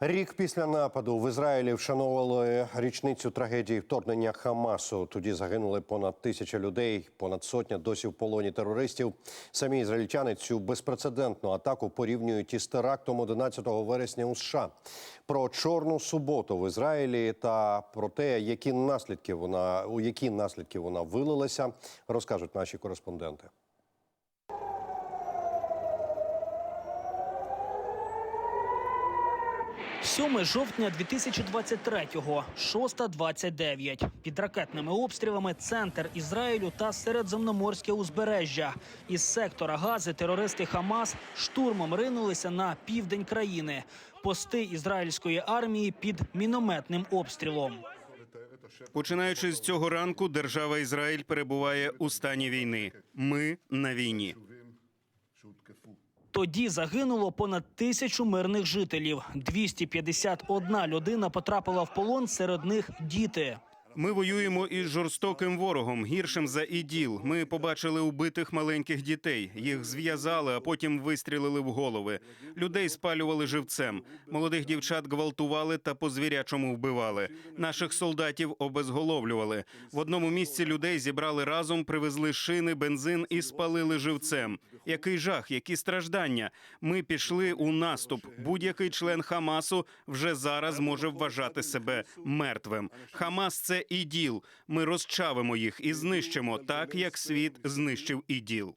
Рік після нападу в Ізраїлі вшановували річницю трагедії вторгнення Хамасу. Тоді загинули понад тисяча людей, понад сотня досі в полоні терористів. Самі ізраїльтяни цю безпрецедентну атаку порівнюють із терактом 11 вересня у США. Про чорну суботу в Ізраїлі та про те, які наслідки вона у які наслідки вона вилилася, розкажуть наші кореспонденти. – 7 жовтня 2023-го, 6.29. Під ракетними обстрілами центр Ізраїлю та Середземноморське узбережжя. Із сектора Гази терористи Хамас штурмом ринулися на південь країни. Пости ізраїльської армії під мінометним обстрілом. Починаючи з цього ранку, держава Ізраїль перебуває у стані війни. Ми на війні. Тоді загинуло понад тисячу мирних жителів. 251 людина потрапила в полон, серед них діти. Ми воюємо із жорстоким ворогом, гіршим за іділ. Ми побачили убитих маленьких дітей. Їх зв'язали, а потім вистрілили в голови. Людей спалювали живцем. Молодих дівчат гвалтували та по звірячому вбивали. Наших солдатів обезголовлювали. В одному місці людей зібрали разом, привезли шини, бензин і спалили живцем. Який жах, які страждання. Ми пішли у наступ. Будь-який член Хамасу вже зараз може вважати себе мертвим. Хамас це іділ. Ми розчавимо їх і знищимо так, як світ знищив іділ.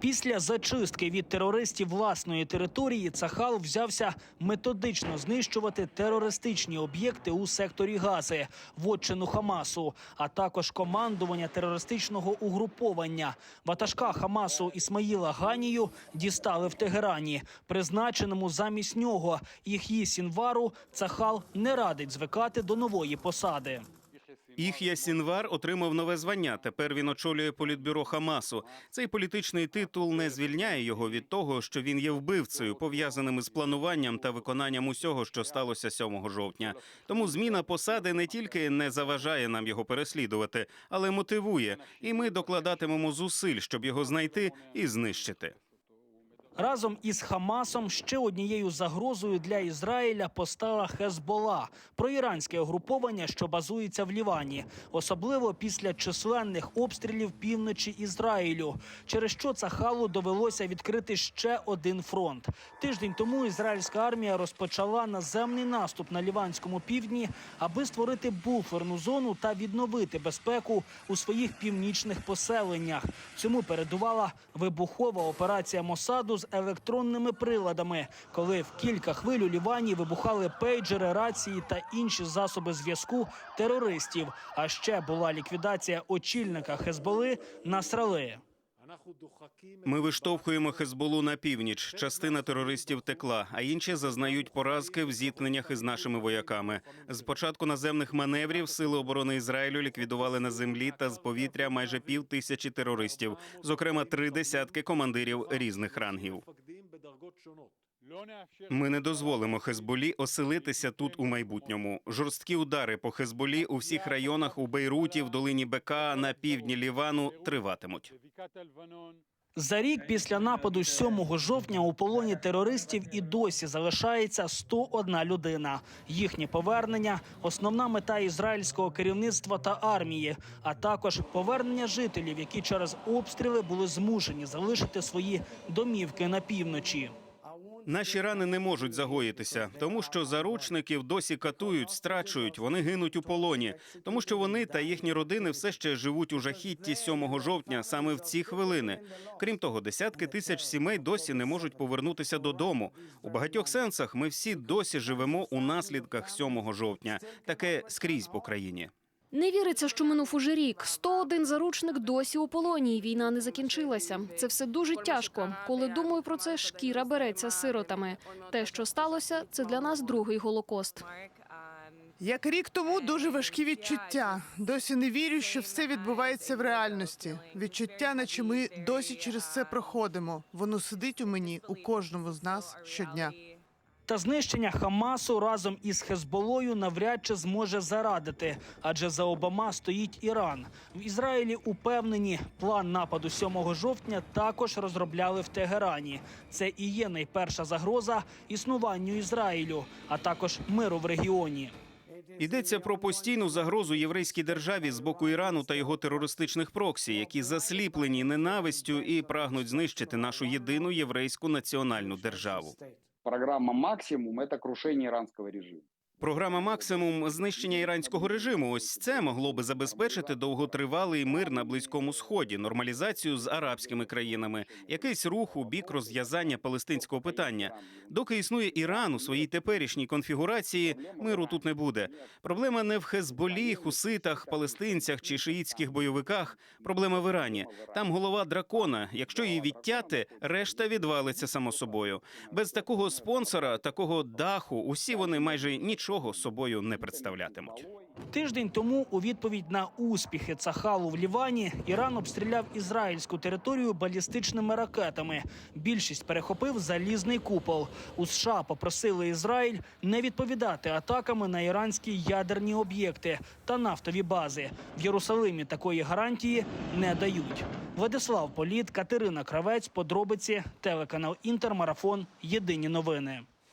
Після зачистки від терористів власної території Цахал взявся методично знищувати терористичні об'єкти у секторі Гази, вотчину Хамасу, а також командування терористичного угруповання. Ватажка Хамасу Ісмаїла Ганію дістали в Тегерані. Призначеному замість нього Їх'ї Сінвару Цахал не радить звикати до нової посади. Іх'я Сінвар отримав нове звання. Тепер він очолює політбюро Хамасу. Цей політичний титул не звільняє його від того, що він є вбивцею, пов'язаним із плануванням та виконанням усього, що сталося 7 жовтня. Тому зміна посади не тільки не заважає нам його переслідувати, але мотивує. І ми докладатимемо зусиль, щоб його знайти і знищити. Разом із Хамасом ще однією загрозою для Ізраїля постала Хезбола, проіранське угруповання, що базується в Лівані, особливо після численних обстрілів півночі Ізраїлю, через що Цахалу довелося відкрити ще один фронт. Тиждень тому ізраїльська армія розпочала наземний наступ на ліванському півдні, аби створити буферну зону та відновити безпеку у своїх північних поселеннях. Цьому передувала вибухова операція Мосаду з електронними приладами, коли в кілька хвиль у Лівані вибухали пейджери, рації та інші засоби зв'язку терористів. А ще була ліквідація очільника Хезболи Насрали. Ми виштовхуємо Хезболу на північ. Частина терористів текла, а інші зазнають поразки в зіткненнях із нашими вояками. З початку наземних маневрів сили оборони Ізраїлю ліквідували на землі та з повітря майже пів тисячі терористів, зокрема три десятки командирів різних рангів. Ми не дозволимо Хезболі оселитися тут у майбутньому. Жорсткі удари по Хезболі у всіх районах у Бейруті, в долині Бека, на півдні Лівану триватимуть. За рік після нападу 7 жовтня у полоні терористів і досі залишається 101 людина. Їхнє повернення основна мета ізраїльського керівництва та армії, а також повернення жителів, які через обстріли були змушені залишити свої домівки на півночі. Наші рани не можуть загоїтися, тому що заручників досі катують, страчують. Вони гинуть у полоні, тому що вони та їхні родини все ще живуть у жахітті 7 жовтня, саме в ці хвилини. Крім того, десятки тисяч сімей досі не можуть повернутися додому. У багатьох сенсах ми всі досі живемо у наслідках 7 жовтня. Таке скрізь по країні. Не віриться, що минув уже рік. 101 заручник досі у полоні. Війна не закінчилася. Це все дуже тяжко. Коли думаю про це, шкіра береться сиротами. Те, що сталося, це для нас другий голокост. Як рік тому дуже важкі відчуття. Досі не вірю, що все відбувається в реальності. Відчуття, наче ми досі через це проходимо. Воно сидить у мені у кожному з нас щодня. Та знищення Хамасу разом із Хезболою навряд чи зможе зарадити, адже за Обама стоїть Іран. В Ізраїлі упевнені, план нападу 7 жовтня також розробляли в Тегерані. Це і є найперша загроза існуванню Ізраїлю, а також миру в регіоні. Йдеться про постійну загрозу єврейській державі з боку Ірану та його терористичних проксі, які засліплені ненавистю і прагнуть знищити нашу єдину єврейську національну державу. Программа «Максимум» — это крушение иранского режима. Програма максимум знищення іранського режиму. Ось це могло би забезпечити довготривалий мир на близькому сході, нормалізацію з арабськими країнами, якийсь рух у бік розв'язання палестинського питання. Доки існує Іран у своїй теперішній конфігурації, миру тут не буде. Проблема не в Хезболі, хуситах, палестинцях чи шиїтських бойовиках. Проблема в Ірані. Там голова дракона. Якщо її відтяти, решта відвалиться само собою. Без такого спонсора, такого даху, усі вони майже нічого собою не представлятимуть. Тиждень тому у відповідь на успіхи Цахалу в Лівані Іран обстріляв ізраїльську територію балістичними ракетами. Більшість перехопив залізний купол. У США попросили Ізраїль не відповідати атаками на іранські ядерні об'єкти та нафтові бази. В Єрусалимі такої гарантії не дають. Владислав Політ, Катерина Кравець, подробиці, телеканал Інтермарафон. Єдині новини.